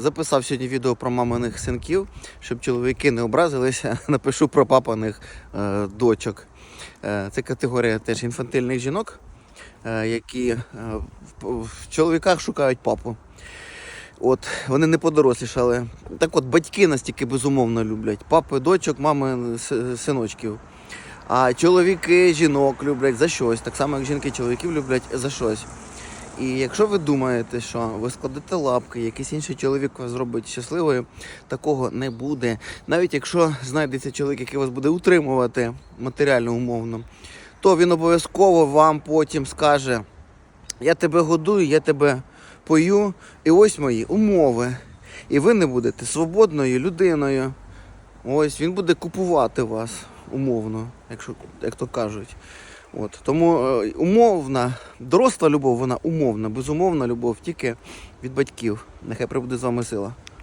Записав сьогодні відео про маминих синків, щоб чоловіки не образилися. Напишу про папаних е, дочок. Е, це категорія теж інфантильних жінок, е, які е, в, в чоловіках шукають папу. От, вони не подорослішали. Так от, батьки настільки безумовно люблять. Папи, дочок, мами, синочків. А чоловіки жінок люблять за щось, так само як жінки чоловіків люблять за щось. І якщо ви думаєте, що ви складете лапки, якийсь інший чоловік вас зробить щасливою, такого не буде. Навіть якщо знайдеться чоловік, який вас буде утримувати матеріально умовно, то він обов'язково вам потім скаже: Я тебе годую, я тебе пою, і ось мої умови. І ви не будете свободною людиною. Ось він буде купувати вас умовно, якщо як то кажуть. От тому е, умовна, доросла любов, вона умовна, безумовна любов тільки від батьків. Нехай прибуде з вами сила.